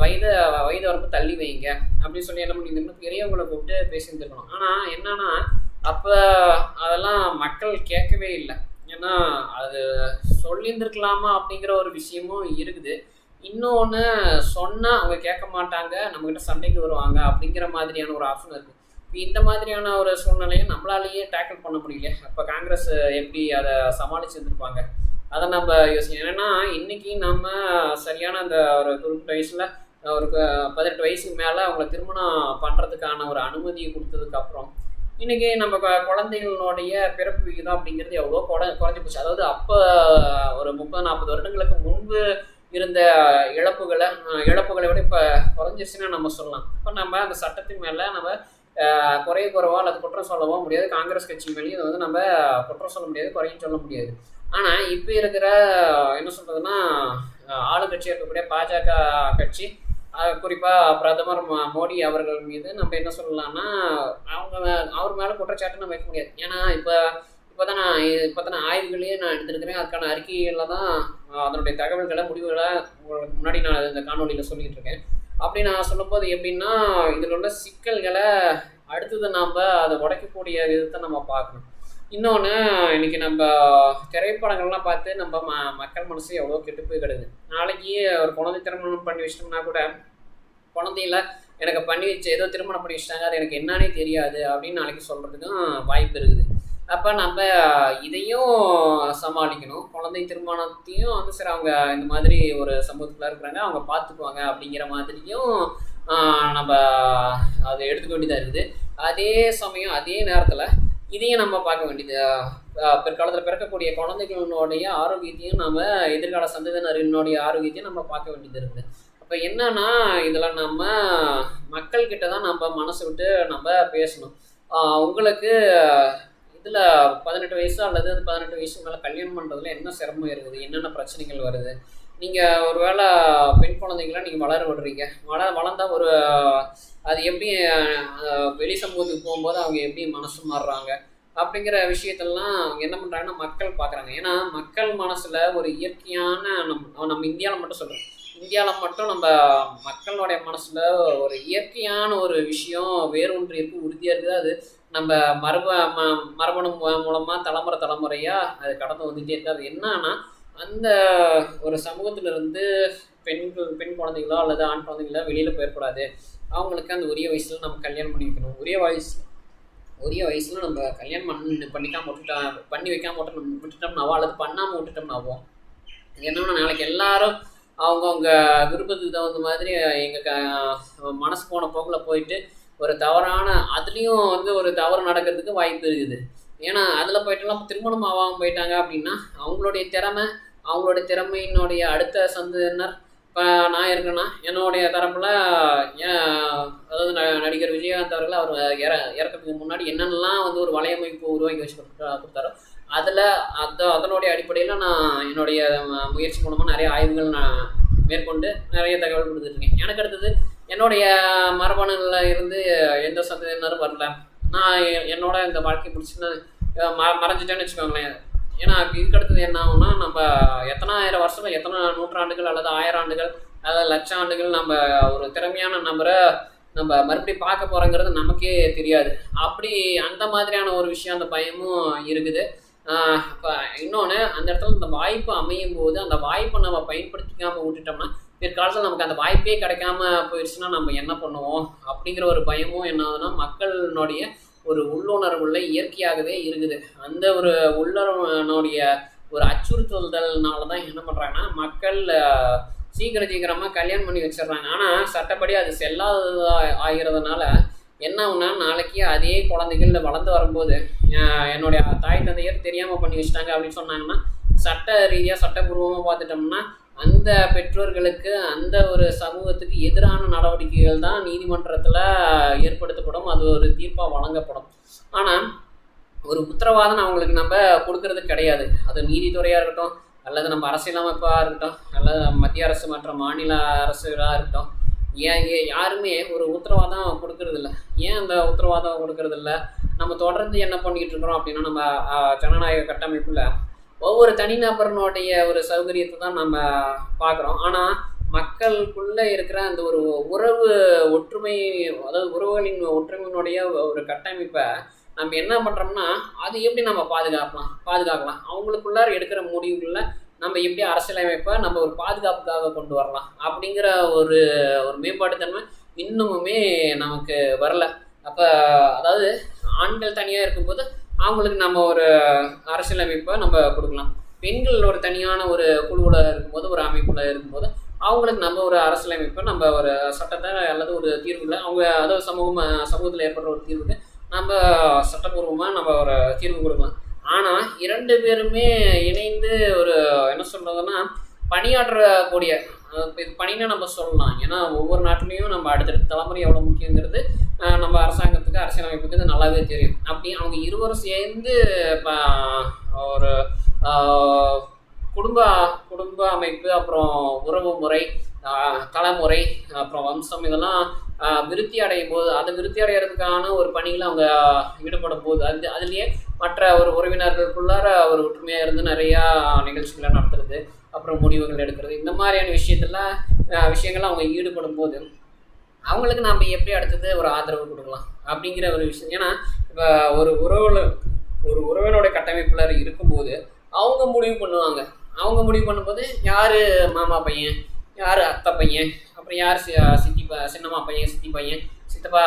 வயது வயது வரப்பு தள்ளி வைங்க. அப்படின்னு சொல்லி என்ன பண்ணியிருந்தோம்னா பெரியவங்களை கூப்பிட்டு பேசியிருந்துருக்கணும். ஆனால் என்னன்னா அப்போ அதெல்லாம் மக்கள் கேட்கவே இல்லை. ஏன்னா அது சொல்லியிருந்துருக்கலாமா அப்படிங்கிற ஒரு விஷயமும் இருக்குது. இன்னொன்று சொன்னால் அவங்க கேட்க மாட்டாங்க. நம்மக்கிட்ட சண்டைக்கு வருவாங்க அப்படிங்கிற மாதிரியான ஒரு ஆப்ஷன் இருக்குது இப்போ இந்த மாதிரியான ஒரு சூழ்நிலையை நம்மளாலேயே டேக்கிள் பண்ண முடியல அப்போ காங்கிரஸ் எப்படி அதை சமாளிச்சிருந்துருப்பாங்க? அதை நம்ம யோசிக்கணும். ஏன்னா இன்னைக்கு நம்ம சரியான அந்த ஒரு குறிப்பிட்ட வயசில் ஒரு பதினெட்டு வயசுக்கு மேலே அவங்கள திருமணம் பண்ணுறதுக்கான ஒரு அனுமதியை கொடுத்ததுக்கப்புறம் இன்றைக்கி நம்ம குழந்தைகளுடைய பிறப்பு விகிதம் அப்படிங்கிறது எவ்வளோ குறை குறைஞ்சி போச்சு. அதாவது அப்போ ஒரு முப்பது நாற்பது வருடங்களுக்கு முன்பு இருந்த இழப்புகளை இழப்புகளை விட இப்போ குறைஞ்சிருச்சுன்னு நம்ம சொல்லலாம். இப்போ நம்ம அந்த சட்டத்தின் மேலே நம்ம குறைய குறைவோ அல்லது குற்றம் சொல்லவோ முடியாது. காங்கிரஸ் கட்சி மேலேயும் இதை வந்து நம்ம குற்றம் சொல்ல முடியாது குறையும் சொல்ல முடியாது. ஆனால் இப்போ இருக்கிற என்ன சொல்கிறதுன்னா ஆளுங்கட்சியாக இருக்கக்கூடிய பாஜக கட்சி குறிப்பாக பிரதமர் ம- மோடி அவர்கள் மீது நம்ம என்ன சொல்லலாம்னா அவங்க அவர் மேலே குற்றச்சாட்டு நம்ம வைக்க முடியாது. ஏன்னா இப்போ இப்போ தான் நான் இப்போ தான் ஆய்வுகளையே நான் எடுத்துருக்கிறேன். அதுக்கான அறிக்கைகளில் தான் அதனுடைய தகவல்களை முடிவுகளை உங்களுக்கு முன்னாடி நான் இந்த காணொலியில் சொல்லிகிட்டு இருக்கேன். அப்படி நான் சொல்லும்போது எப்படின்னா இதில் உள்ள சிக்கல்களை அடுத்தது நாம் அதை உடைக்கக்கூடிய விதத்தை நம்ம பார்க்கணும். இன்னொன்று இன்னைக்கு நம்ம திரைப்படங்கள்லாம் பார்த்து நம்ம ம மக்கள் மனசு எவ்வளோ கெட்டு போய் கிடக்குது நாளைக்கு ஒரு குழந்தை திருமணம் பண்ணி வச்சிட்டோம்னா கூட குழந்தையில எனக்கு பண்ணி வச்சு ஏதோ திருமணம் பண்ணி வச்சிட்டாங்க அது எனக்கு என்னன்னே தெரியாது அப்படின்னு நாளைக்கு சொல்கிறதுக்கும் வாய்ப்பு இருக்குது. அப்போ நம்ம இதையும் சமாளிக்கணும். குழந்தை திருமணத்தையும் வந்து சரி அவங்க இந்த மாதிரி ஒரு சமூகத்தில் இருக்கிறாங்க அவங்க பார்த்துக்குவாங்க அப்படிங்கிற மாதிரியும் நம்ம அதை எடுத்துக்க வேண்டியதாக இருக்குது. அதே சமயம் அதே நேரத்தில் இதையும் நம்ம பார்க்க வேண்டியது. பிற்காலத்தில் பிறக்கக்கூடிய குழந்தைகளினுடைய ஆரோக்கியத்தையும் நம்ம எதிர்கால சந்ததியினரினுடைய ஆரோக்கியத்தையும் நம்ம பார்க்க வேண்டியது இருக்குது. அப்போ என்னன்னா இதில் நம்ம மக்கள்கிட்ட தான் நம்ம மனசு விட்டு நம்ம பேசணும். உங்களுக்கு இதில் பதினெட்டு வயசு அல்லது பதினெட்டு வயசு மேலே கல்யாணம் பண்ணுறதுல என்ன சிரமம் இருக்குது? என்னென்ன பிரச்சனைகள் வருது? நீங்கள் ஒரு வேளை பெண் குழந்தைங்களாம் நீங்கள் வளர விடுறீங்க. வள வளர்ந்தால் ஒரு அது எப்படி வெளி சமூகத்துக்கு போகும்போது அவங்க எப்படி மனசு மாறுறாங்க? அப்படிங்கிற விஷயத்தெல்லாம் அவங்க என்ன பண்ணுறாங்கன்னா மக்கள் பார்க்குறாங்க ஏன்னா மக்கள் மனசில் ஒரு இயற்கையான நம் நம்ம இந்தியாவில் மட்டும் சொல்கிறோம் இந்தியாவில் மட்டும் நம்ம மக்களுடைய மனசில் ஒரு இயற்கையான ஒரு விஷயம் வேறொன்று இருக்கு உறுதியாக இருக்குது. அது நம்ம மரப ம மரபணு மூலமாக தலைமுறை தலைமுறையாக அது கடந்து வந்துகிட்டே இருக்குது அது என்னன்னா அந்த ஒரு சமூகத்திலிருந்து பெண்கள் பெண் குழந்தைகளோ அல்லது ஆண் குழந்தைகளோ வெளியில் போயிடக்கூடாது அவங்களுக்கு அந்த உரிய வயசில் நம்ம கல்யாணம் பண்ணி வைக்கணும். உரிய வயசு உரிய வயசில் நம்ம கல்யாணம் பண்ணி பண்ணிக்காம விட்டுட்டா பண்ணி வைக்காம விட்டு விட்டுட்டோம்னாவோ அல்லது பண்ணாமல் விட்டுட்டோம்னாவோ என்னன்னா நாளைக்கு எல்லாரும் அவங்கவுங்க விருப்பத்துக்கு தகுந்த மாதிரி எங்கள் க மனசு போன போக்கில் போயிட்டு ஒரு தவறான அதுலேயும் வந்து ஒரு தவறு நடக்கிறதுக்கு வாய்ப்பு இருக்குது. ஏன்னா அதில் போயிட்டுலாம் திருமணம் ஆகாமல் போயிட்டாங்க அப்படின்னா அவங்களுடைய திறமை அவங்களுடைய திறமையினுடைய அடுத்த சந்ததியினர் இப்போ நான் இருக்கேன்னா என்னுடைய தரப்பில் ஏன் அதாவது ந- நடிகர் விஜயகாந்த் அவர்கள் அவர் இற இறக்கிறதுக்கு முன்னாடி என்னென்னலாம் வந்து ஒரு வலையமைப்பு உருவாக்கி வச்சு கொடுத்தாரோ அதில் அத அதனுடைய அடிப்படையில் நான் என்னுடைய முயற்சி மூலமாக நிறைய ஆய்வுகள் நான் மேற்கொண்டு நிறைய தகவல் கொடுத்துட்ருக்கேன். எனக்கு அடுத்தது என்னுடைய மரபணுகளில் இருந்து எந்த சந்ததியினரும் வரல. நான் என்னோட இந்த வாழ்க்கை பிடிச்சின்னு ம மறைஞ்சிட்டேன்னு வச்சுக்கோங்களேன். ஏன்னா இதுக்கடுத்தது என்ன ஆகும்னா நம்ம எத்தனாயிரம் வருஷம் எத்தனை நூற்றாண்டுகள் அல்லது ஆயிரம் ஆண்டுகள் அல்லது லட்சம் ஆண்டுகள் நம்ம ஒரு திறமையான நபரை நம்ம மறுபடியும் பார்க்க போகிறோங்கிறது நமக்கே தெரியாது. அப்படி அந்த மாதிரியான ஒரு விஷயம் அந்த பயமும் இருக்குது. இப்போ இன்னொன்று அந்த இடத்துல இந்த வாய்ப்பு அமையும் போது அந்த வாய்ப்பை நம்ம பயன்படுத்திக்காமல் விட்டுட்டோம்னா பிற்காலத்தில் நமக்கு அந்த வாய்ப்பே கிடைக்காம போயிடுச்சுன்னா நம்ம என்ன பண்ணுவோம்? அப்படிங்கிற ஒரு பயமும் என்ன ஆகுதுன்னா மக்களினுடைய ஒரு உள்ளுணர்வுள்ள இயற்கையாகவே இருக்குது. அந்த ஒரு உள்ளுணர்வனுடைய ஒரு அச்சுறுத்தல்னால தான் என்ன பண்ணுறாங்கன்னா மக்கள் சீக்கிரம் சீக்கிரமாக கல்யாணம் பண்ணி வச்சிடுறாங்க. ஆனால் சட்டப்படி அது செல்லாத ஆகிறதுனால என்ன ஆகுனா நாளைக்கு அதே குழந்தைகள் வளர்ந்து வரும்போது என்னுடைய தாய் தந்தையர் தெரியாமல் பண்ணி வச்சிட்டாங்க அப்படின்னு சொன்னாங்கன்னா சட்ட ரீதியாக சட்டபூர்வமாக பார்த்துட்டோம்னா அந்த பெற்றோர்களுக்கு அந்த ஒரு சமூகத்துக்கு எதிரான நடவடிக்கைகள் தான் நீதிமன்றத்தில் ஏற்படுத்தப்படும். அது ஒரு தீர்ப்பாக வழங்கப்படும். ஆனால் ஒரு உத்தரவாதம் அவங்களுக்கு நம்ம கொடுக்கறது கிடையாது. அது நீதித்துறையாக இருக்கட்டும் அல்லது நம்ம அரசியலமைப்பாக இருக்கட்டும் அல்லது மத்திய அரசு மற்ற மாநில அரசுகளாக இருக்கட்டும் ஏன் யாருமே ஒரு உத்தரவாதம் கொடுக்கறதில்ல ஏன் அந்த உத்தரவாதம் கொடுக்கறதில்ல நம்ம தொடர்ந்து என்ன பண்ணிக்கிட்டு இருக்கிறோம் அப்படின்னா நம்ம ஜனநாயக கட்டமைப்பில் ஒவ்வொரு தனிநபரனுடைய ஒரு சௌகரியத்தை தான் நம்ம பார்க்குறோம். ஆனால் மக்களுக்குள்ளே இருக்கிற அந்த ஒரு உறவு ஒற்றுமை அதாவது உறவுகளின் ஒற்றுமையினுடைய ஒரு கட்டமைப்பை நம்ம என்ன பண்ணுறோம்னா அது எப்படி நம்ம பாதுகாக்கலாம் பாதுகாக்கலாம்? அவங்களுக்குள்ளார எடுக்கிற முடிவுகளில் நம்ம எப்படி அரசியலமைப்பை நம்ம ஒரு பாதுகாப்புக்காக கொண்டு வரலாம்? அப்படிங்கிற ஒரு ஒரு மேம்பாட்டுத்தன்மை இன்னுமுமே நமக்கு வரல. அப்போ அதாவது ஆண்கள் தனியாக இருக்கும்போது அவங்களுக்கு நம்ம ஒரு அரசியலமைப்பை நம்ம கொடுக்கலாம். பெண்கள் ஒரு தனியான ஒரு குழுவில் இருக்கும்போது ஒரு அமைப்பில் இருக்கும்போது அவங்களுக்கு நம்ம ஒரு அரசியலமைப்பை நம்ம ஒரு சட்டத்தை அல்லது ஒரு தீர்வில் அவங்க அதாவது சமூகம் சமூகத்தில் ஏற்படுற ஒரு தீர்வுக்கு நம்ம சட்டப்பூர்வமாக நம்ம ஒரு தீர்வு கொடுக்கலாம். ஆனால் இரண்டு பேருமே இணைந்து ஒரு என்ன சொல்கிறதுன்னா பணியாற்றக்கூடிய இது பணின்னு நம்ம சொல்லலாம். ஏன்னா ஒவ்வொரு நாட்டிலையும் நம்ம அடுத்தடுத்த தலைமுறை எவ்வளோ முக்கியங்கிறது நம்ம அரசாங்கத்துக்கு அரசியலமைப்புக்கு இது நல்லாவே தெரியும். அப்படி அவங்க இருவரும் சேர்ந்து இப்போ ஒரு குடும்ப குடும்ப அமைப்பு அப்புறம் உறவு முறை தலைமுறை அப்புறம் வம்சம் இதெல்லாம் விருத்தி அடையும் போது அதை விருத்தி அடைகிறதுக்கான ஒரு பணியில் அவங்க ஈடுபடும் போது அது அதுலேயே மற்ற ஒரு உறவினர்களுக்குள்ளார ஒரு ஒற்றுமையாக இருந்து நிறையா நிகழ்ச்சிகளை நடத்துறது அப்புறம் முடிவுகள் எடுக்கிறது இந்த மாதிரியான விஷயத்துல விஷயங்கள்லாம் அவங்க ஈடுபடும் போது அவங்களுக்கு நம்ம எப்படி அடுத்தது ஒரு ஆதரவு கொடுக்கலாம் அப்படிங்கிற ஒரு விஷயம். ஏன்னா இப்போ ஒரு உறவுல ஒரு உறவினோட கட்டமைப்பில் இருக்கும்போது அவங்க முடிவு பண்ணுவாங்க. அவங்க முடிவு பண்ணும்போது யார் மாமா பையன் யார் அத்தை பையன் அப்புறம் யார் சி சித்தி சின்னம்மா பையன் சித்தி பையன் சித்தப்பா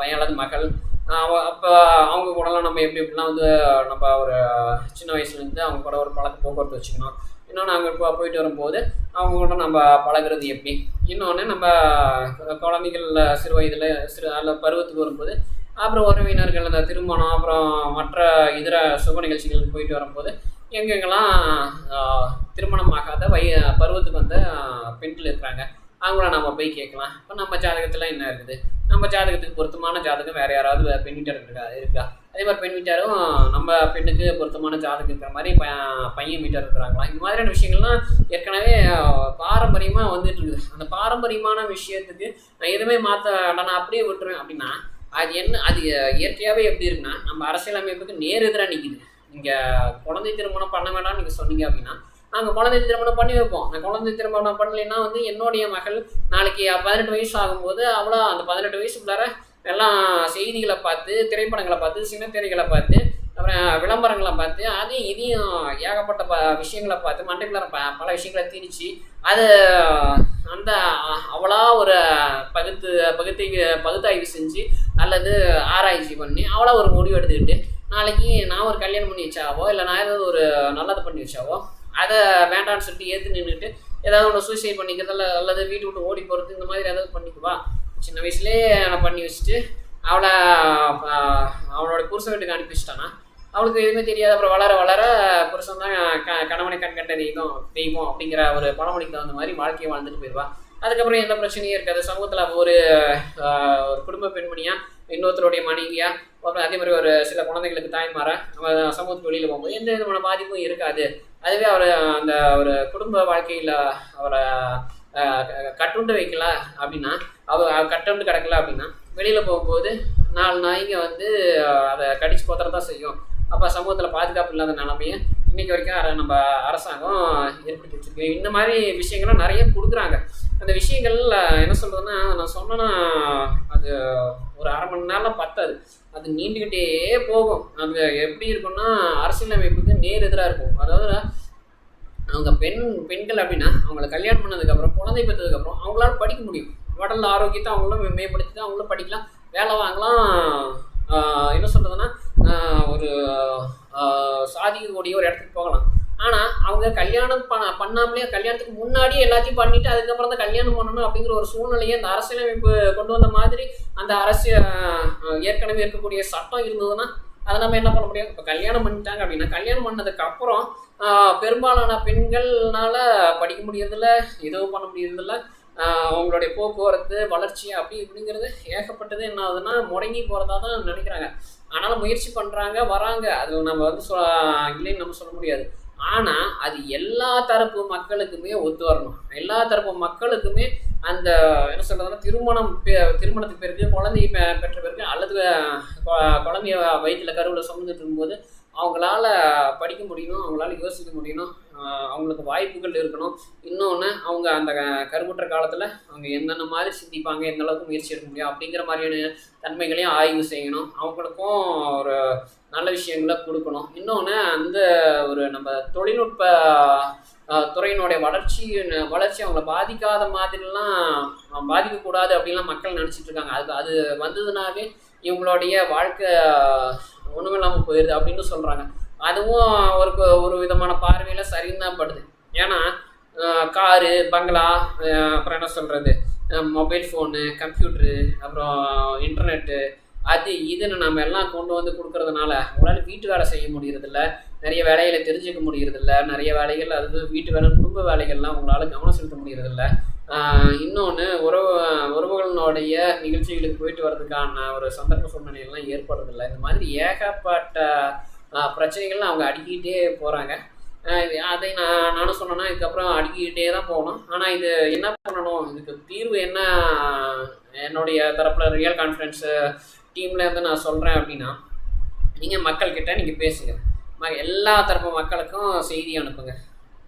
பையன் அல்லது மகள். அப்போ அவங்க கூடலாம் நம்ம எப்படி எப்படிலாம் வந்து நம்ம ஒரு சின்ன வயசுலேருந்து அவங்க கூட ஒரு பழக்க போக்குவரத்து வச்சுக்கணும். இன்னொன்று அங்கே இப்போ போயிட்டு வரும்போது அவங்க கூட நம்ம பழகுறது எப்படி? இன்னொன்று நம்ம குழந்தைகள் சிறு வயதில் சிறு அல்ல பருவத்துக்கு வரும்போது அப்புறம் உறவினர்கள் அந்த திருமணம் அப்புறம் மற்ற இதர சுப நிகழ்ச்சிகளுக்கு போயிட்டு வரும்போது எங்கெங்கெல்லாம் திருமணம் ஆகாத வய பருவத்துக்கு வந்த பெண்கள் இருக்கிறாங்க அவங்கள நம்ம போய் கேட்கலாம். இப்போ நம்ம ஜாதகத்தில் என்ன இருக்குது? நம்ம ஜாதகத்துக்கு பொருத்தமான ஜாதகம் வேறு யாராவது வே- இருக்கா இருக்கா? அதே மாதிரி பெண் வீட்டாரும் நம்ம பெண்ணுக்கு பொருத்தமான ஜாதகம் இருக்கிற மாதிரி ப- பையன் வீட்டார் இருக்கிறாங்களா? இந்த மாதிரியான விஷயங்கள்லாம் ஏற்கனவே பாரம்பரியமாக வந்துட்டு இருக்குது. அந்த பாரம்பரியமான விஷயத்துக்கு நான் எதுவுமே மாற்ற நான் அப்படியே விட்டுருவேன் அப்படின்னா அது என்ன அது இயற்கையாகவே எப்படி இருக்குன்னா நம்ம அரசியலமைப்புக்கு நேர் எதிராக நிற்கிது நீங்கள் குழந்தை திருமணம் பண்ண வேண்டாம்னு நீங்கள் சொன்னீங்க அப்படின்னா நாங்கள் குழந்தை திருமணம் பண்ணி வைப்போம். நான் குழந்தை திருமணம் பண்ணலைன்னா வந்து என்னுடைய மகள் நாளைக்கு பதினெட்டு வயசு ஆகும்போது அவ்வளோ அந்த பதினெட்டு வயசுக்குள்ளார எல்லாம் செய்திகளை பார்த்து திரைப்படங்களை பார்த்து சின்னத்திரைகளை பார்த்து அப்புறம் விளம்பரங்களை பார்த்து அதையும் இதையும் ஏகப்பட்ட ப விஷயங்களை பார்த்து மண்டைக்குள்ளார ப பல விஷயங்களை திணிச்சு அது அந்த அவளா ஒரு பகுத்து பகுத்தை பகுத்தாய்வு செஞ்சு அல்லது ஆராய்ச்சி பண்ணி அவளா ஒரு முடிவு எடுத்துக்கிட்டு நாளைக்கு நான் ஒரு கல்யாணம் பண்ணி வச்சாவோ இல்லை நான் ஏதாவது ஒரு நல்லது பண்ணி வச்சாவோ அதை வேண்டாம்னு சொல்லிட்டு ஏற்று நின்றுட்டு ஏதாவது ஒன்று சூசைட் பண்ணிக்கிறது அல்லது வீட்டு விட்டு ஓடி போகிறது இந்த மாதிரி ஏதாவது பண்ணிக்குவா? சின்ன வயசுலேயே நான் பண்ணி வச்சுட்டு அவளை அவளோட புருஷன் வீட்டுக்கு அனுப்பி வச்சிட்டானா. அவளுக்கு எதுவுமே தெரியாது. அப்புறம் வளர வளர புருஷன் தான் க கணவனை கண்கண்ட தெய்வம் தெய்வம் அப்படிங்கிற ஒரு பழமொழிக்கு தகுந்த மாதிரி வாழ்க்கையை வாழ்ந்துட்டு போயிடுவா. அதுக்கப்புறம் எந்த பிரச்சனையும் இருக்காது. சமூகத்தில் ஒரு ஒரு குடும்ப பெண்மணியாக இன்னொருத்தருடைய மனைவியாக அப்புறம் அதே மாதிரி ஒரு சில குழந்தைங்களுக்கு தாய்மாரா நம்ம சமூகத்துக்கு வெளியில் போகும்போது எந்த விதமான பாதிப்பும் இருக்காது. அதுவே அவர் அந்த ஒரு குடும்ப வாழ்க்கையில் அவரை கட்டுண்டு வைக்கல அப்படின்னா அவ கட்டுண்டு கிடக்கல அப்படின்னா வெளியில் போகும்போது நாலு நாய்ங்க வந்து அதை கடிச்சு கொத்தர தான் செய்யும். அப்போ சமூகத்தில் பாதுகாப்பு இல்லாத நிலைமையை இன்றைக்கி வரைக்கும் நம்ம அரசாங்கம் ஏற்படுத்தி வச்சுருக்கு. இந்த மாதிரி விஷயங்கள்லாம் நிறைய கொடுக்குறாங்க. அந்த விஷயங்கள் என்ன சொல்கிறதுன்னா நான் சொன்னேன்னா அது ஒரு அரை மணி நேரம் பத்தாது. அது நீண்டுக்கிட்டே போகும். அது எப்படி இருக்கும்னா அரசியலமைப்புக்கு நேர் எதிராக இருக்கும். அதாவது அவங்க பெண் பெண்கள் அப்படின்னா அவங்கள கல்யாணம் பண்ணதுக்கப்புறம் குழந்தை பெற்றதுக்கப்புறம் அவங்களால படிக்க முடியும். உடல் ஆரோக்கியத்தை அவங்களும் மேம்படுத்தி தான் அவங்களும் படிக்கலாம். வேலை வாங்கலாம் என்ன சொல்கிறதுன்னா ஒரு ஆஹ் சாதிக்கக்கூடிய ஒரு இடத்துக்கு போகலாம். ஆனால் அவங்க கல்யாணம் பண்ண பண்ணாமலே கல்யாணத்துக்கு முன்னாடியே எல்லாத்தையும் பண்ணிட்டு அதுக்கப்புறம் தான் கல்யாணம் பண்ணணும் அப்படிங்கிற ஒரு சூழ்நிலையை அந்த அரசியலமைப்பு கொண்டு வந்த மாதிரி அந்த அரசியல் ஏற்கனவே இருக்கக்கூடிய சட்டம் இருந்ததுன்னா அதை நம்ம என்ன பண்ண முடியும்? இப்போ கல்யாணம் பண்ணிட்டாங்க அப்படின்னா கல்யாணம் பண்ணதுக்கு அப்புறம் பெரும்பாலான பெண்கள்னால் படிக்க முடியறதில்ல எதுவும் பண்ண முடியறதில்ல. அவங்களுடைய போக்குவரத்து வளர்ச்சி அப்படி இப்படிங்கிறது ஏகப்பட்டது என்ன ஆகுதுன்னா முடங்கி போகிறதா தான் நினைக்கிறாங்க. ஆனாலும் முயற்சி பண்ணுறாங்க வராங்க. அது நம்ம வந்து சொ இல்லைன்னு நம்ம சொல்ல முடியாது. ஆனால் அது எல்லா தரப்பு மக்களுக்குமே ஒத்து வரணும். எல்லா தரப்பு மக்களுக்குமே அந்த என்ன சொல்கிறதுனா திருமணம் பெ- திருமணத்துக்கு பிறகு குழந்தைய பெற்ற பிறகு அல்லது குழந்தைய வயிற்றுல கருவில் சுமந்துட்டு இருக்கும்போது அவங்களால படிக்க முடியணும் அவங்களால யோசிக்க முடியணும் அவங்களுக்கு வாய்ப்புகள் இருக்கணும். இன்னொன்று அவங்க அந்த கருவுற்ற காலத்தில் அவங்க என்னென்ன மாதிரி சிந்திப்பாங்க எந்த அளவுக்கு முயற்சி எடுக்க முடியும் அப்படிங்கிற மாதிரியான தன்மைகளையும் ஆய்வு செய்யணும். அவங்களுக்கும் ஒரு நல்ல விஷயங்களை கொடுக்கணும். இன்னொன்று அந்த ஒரு நம்ம தொழில்நுட்ப துறையினுடைய வளர்ச்சி வளர்ச்சி அவங்கள பாதிக்காத மாதிரிலாம் பாதிக்கக்கூடாது அப்படின்லாம் மக்கள் நினச்சிட்டு இருக்காங்க. அது அது வந்ததுனாவே இவங்களுடைய வாழ்க்கை ஒன்றுமில்லாமல் போயிடுது அப்படின்னு சொல்கிறாங்க அதுவும் ஒரு ஒரு விதமான பார்வையில் சரின்னு தான் படுது. ஏன்னா காரு பங்களா அப்புறம் என்ன சொல்கிறது மொபைல் ஃபோனு கம்ப்யூட்ரு அப்புறம் இன்டர்நெட்டு அது இதுன்னு நம்ம எல்லாம் கொண்டு வந்து கொடுக்கறதுனால உங்களால் வீட்டு வேலை செய்ய முடியறதில்ல நிறைய வேலைகளை தெரிஞ்சுக்க முடியறதில்ல நிறைய வேலைகள் அது வீட்டு வேலை குடும்ப வேலைகள்லாம் உங்களால் கவனம் செலுத்த முடியறதில்ல. இன்னொன்று உறவு உறவுகளினுடைய நிகழ்ச்சிகளுக்கு போயிட்டு வர்றதுக்கான ஒரு சந்தர்ப்ப சூழ்நிலைகள்லாம் ஏற்படுறதில்ல. இந்த மாதிரி ஏகப்பட்ட பிரச்சனைகள்லாம் அவங்க அடிக்கிட்டே போகிறாங்க அதை நான் நானும் சொன்னேன்னா இதுக்கப்புறம் அடிக்கிட்டே தான் போகணும். ஆனால் இது என்ன பண்ணணும்? இதுக்கு தீர்வு என்ன? என்னுடைய தரப்பில் ரியல் கான்ஃபிடன்ஸு டீமில் இருந்து நான் சொல்கிறேன் அப்படின்னா நீங்கள் மக்கள்கிட்ட நீங்கள் பேசுங்க. ம எல்லா தரப்பு மக்களுக்கும் செய்தி அனுப்புங்க.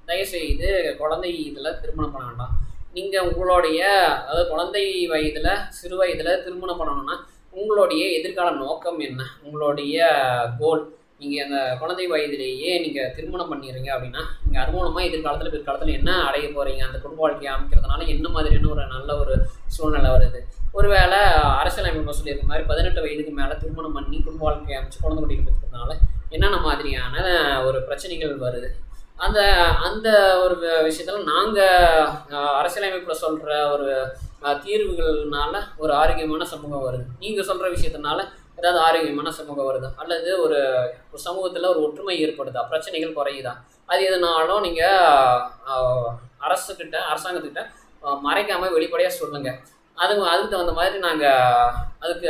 தயவுசெய்து குழந்தை இதில் திருமணம் பண்ண வேண்டாம். நீங்கள் உங்களுடைய அதாவது குழந்தை வயதில் சிறு வயதில் திருமணம் பண்ணணும்னா உங்களுடைய எதிர்கால நோக்கம் என்ன? உங்களுடைய கோல் நீங்கள் அந்த குழந்தை வயதிலேயே நீங்கள் திருமணம் பண்ணிடுறீங்க அப்படின்னா நீங்கள் அது மூலமாக எதிர்காலத்தில் பிற்காலத்தில் என்ன அடைய போகிறீங்க அந்த குடும்ப வாழ்க்கையை அமைக்கிறதுனால என்ன மாதிரியான ஒரு நல்ல ஒரு சூழ்நிலை வருது? ஒருவேளை அரசியலமைப்பு சொல்லியிருக்க மாதிரி பதினெட்டு வயதுக்கு மேலே திருமணம் பண்ணி குடும்ப வாழ்க்கையை அமைச்சு குழந்தை குட்டிகள் பெற்றுக்கிறதுனால என்னென்ன மாதிரியான ஒரு பிரச்சனைகள் வருது? அந்த அந்த ஒரு விஷயத்தில் நாங்கள் அரசியலமைப்பில் சொல்கிற ஒரு தீர்வுகள்னால ஒரு ஆரோக்கியமான சமூகம் வருது. நீங்கள் சொல்கிற விஷயத்தினால ஏதாவது ஆரோக்கியமான சமூகம் வருது? அல்லது ஒரு ஒரு சமூகத்தில் ஒரு ஒற்றுமை ஏற்படுதா? பிரச்சனைகள் குறையுதா? அது எதுனாலும் நீங்கள் அரசுக்கிட்ட அரசாங்கத்துக்கிட்ட மறைக்காமல் வெளிப்படையாக சொல்லுங்கள் அது அதுக்கு தகுந்த மாதிரி நாங்கள் அதுக்கு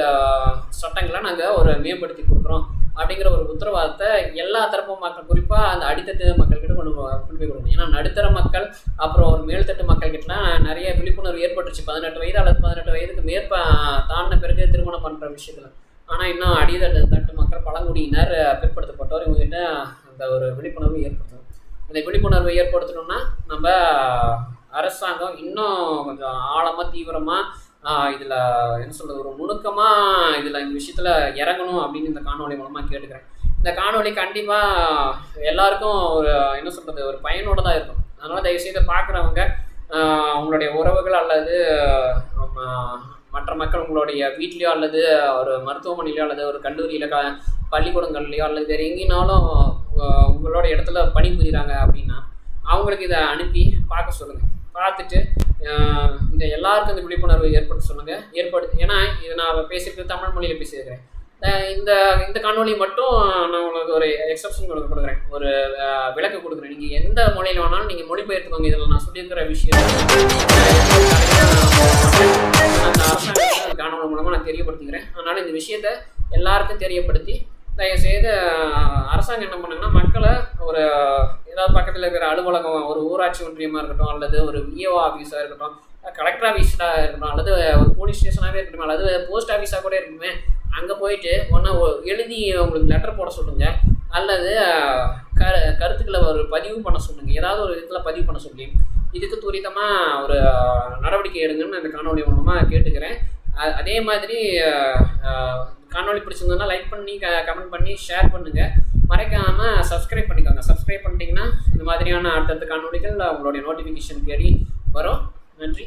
சட்டங்களை நாங்கள் ஒரு மேம்படுத்தி கொடுக்குறோம். அப்படிங்கிற ஒரு உத்தரவாதத்தை எல்லா தரப்பு மக்கள் குறிப்பாக அந்த அடித்தட்டு மக்கள்கிட்ட கொண்டு கொண்டு போய் கொடுக்கணும். ஏன்னா நடுத்தர மக்கள் அப்புறம் ஒரு மேல்தட்டு மக்கள்கிட்டலாம் நிறைய விழிப்புணர்வு ஏற்பட்டுருச்சு. பதினெட்டு வயது அல்லது பதினெட்டு வயதுக்கு மேற்ப தாண்டின பிறகு திருமணம் பண்ணுற விஷயத்தில். ஆனால் இன்னும் அடித்தட்டு தட்டு மக்கள் பழங்குடியினர் பிற்படுத்தப்பட்டோர் இவங்ககிட்ட அந்த ஒரு விழிப்புணர்வு ஏற்படுத்தணும். அந்த விழிப்புணர்வை ஏற்படுத்தணும்னா நம்ம அரசாங்கம் இன்னும் கொஞ்சம் ஆழமாக தீவிரமாக இதில் என்ன சொல்கிறது ஒரு நுணுக்கமாக இதில் இந்த விஷயத்தில் இறங்கணும் அப்படின்னு இந்த காணொலி மூலமாக கேட்டுக்கிறேன். இந்த காணொலி கண்டிப்பாக எல்லாருக்கும் ஒரு என்ன சொல்கிறது ஒரு பயனோடு தான் இருக்கும். அதனால் தயவுசெய்து பார்க்குறவங்க உங்களுடைய உறவுகள் அல்லது மற்ற மக்கள் உங்களுடைய வீட்லேயோ அல்லது ஒரு மருத்துவமனையிலையோ அல்லது ஒரு கல்லூரியில் க பள்ளிக்கூடங்கள்லையோ அல்லது வேறு எங்கேனாலும் உங்களோட இடத்துல பணிபுரிகிறாங்க அப்படின்னா அவங்களுக்கு இதை அனுப்பி பார்க்க சொல்லுங்கள் பார்த்துட்டு இந்த எல்லாருக்கும் இந்த விழிப்புணர்வு ஏற்படுத்த சொல்லுங்கள் ஏற்படு ஏன்னா இது நான் பேசியிருக்கிறது தமிழ் மொழியில் பேசியிருக்கிறேன். இந்த இந்த காணொலி மட்டும் நான் உங்களுக்கு ஒரு எக்ஸப்ஷன் கொடுக்க கொடுக்குறேன் ஒரு விளக்கு கொடுக்குறேன். நீங்கள் எந்த மொழியில் வேணாலும் நீங்கள் மொழிபெயர்த்துக்கோங்க. இதில் நான் சொல்லியிருக்கிற விஷயம். அந்த காணொலி மூலமாக நான் தெரியப்படுத்திக்கிறேன். அதனால் இந்த விஷயத்தை எல்லாருக்கும் தெரியப்படுத்தி தயவுசெய்து அரசாங்கம் என்ன பண்ணுங்கன்னா மக்களை ஒரு ஏதாவது பக்கத்தில் இருக்கிற அலுவலகம் ஒரு ஊராட்சி ஒன்றியமாக இருக்கட்டும் அல்லது ஒரு விஏஓ ஆஃபீஸாக இருக்கட்டும் கலெக்டர் ஆஃபீஸாக இருக்கட்டும் அல்லது ஒரு போலீஸ் ஸ்டேஷனாகவே இருக்கட்டும் அல்லது போஸ்ட் ஆஃபீஸாக கூட இருக்குமே அங்கே போயிட்டு ஒன்றா எழுதி உங்களுக்கு லெட்டர் போட சொல்லுங்க அல்லது க கருத்துக்களை ஒரு பதிவு பண்ண சொல்லுங்கள் ஏதாவது ஒரு விதத்தில் பதிவு பண்ண சொல்லி. இதுக்கு துரிதமாக ஒரு நடவடிக்கை எடுங்கன்னு அந்த காணொலி மூலமாக கேட்டுக்கிறேன். அதே மாதிரி காணொலி காணொளி பிடிச்சிருந்ததுன்னா லைக் பண்ணி க கமெண்ட் பண்ணி ஷேர் பண்ணுங்கள் மறைக்காமல் சப்ஸ்கிரைப் பண்ணிக்கோங்க. சப்ஸ்கிரைப் பண்ணிட்டீங்கன்னா இந்த மாதிரியான அடுத்தடுத்த காணொளிகள் உங்களுடைய நோட்டிஃபிகேஷன் தேடி வரும். நன்றி.